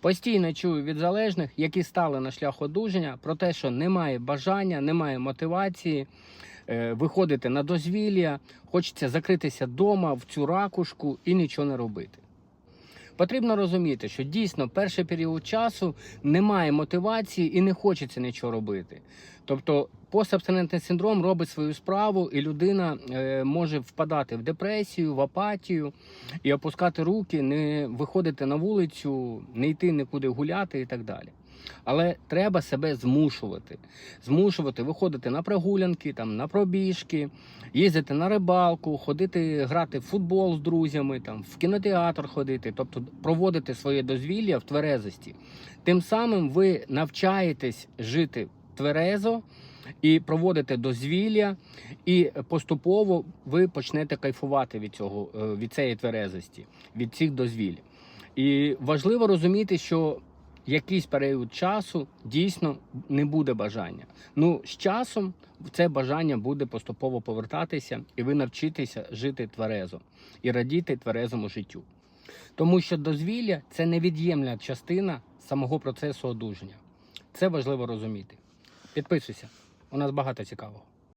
Постійно чую від залежних, які стали на шлях одужання, про те, що немає бажання, немає мотивації е, виходити на дозвілля, хочеться закритися вдома в цю ракушку і нічого не робити. Потрібно розуміти, що дійсно перший період часу немає мотивації і не хочеться нічого робити. Тобто постабстинентний синдром робить свою справу, і людина е, може впадати в депресію, в апатію і опускати руки, не виходити на вулицю, не йти нікуди гуляти і так далі. Але треба себе змушувати. Змушувати виходити на прогулянки, там, на пробіжки, їздити на рибалку, ходити грати в футбол з друзями, там, в кінотеатр ходити, тобто проводити своє дозвілля в тверезості. Тим самим ви навчаєтесь жити тверезо і проводите дозвілля, і поступово ви почнете кайфувати від цього, е, від цієї тверезості, від цих дозвіль. І важливо розуміти, що якийсь період часу дійсно не буде бажання. Ну, з часом це бажання буде поступово повертатися, і ви навчитеся жити тверезо і радіти тверезому життю. Тому що дозвілля це невід'ємна частина самого процесу одужання. Це важливо розуміти. Підписуйся, у нас багато цікавого.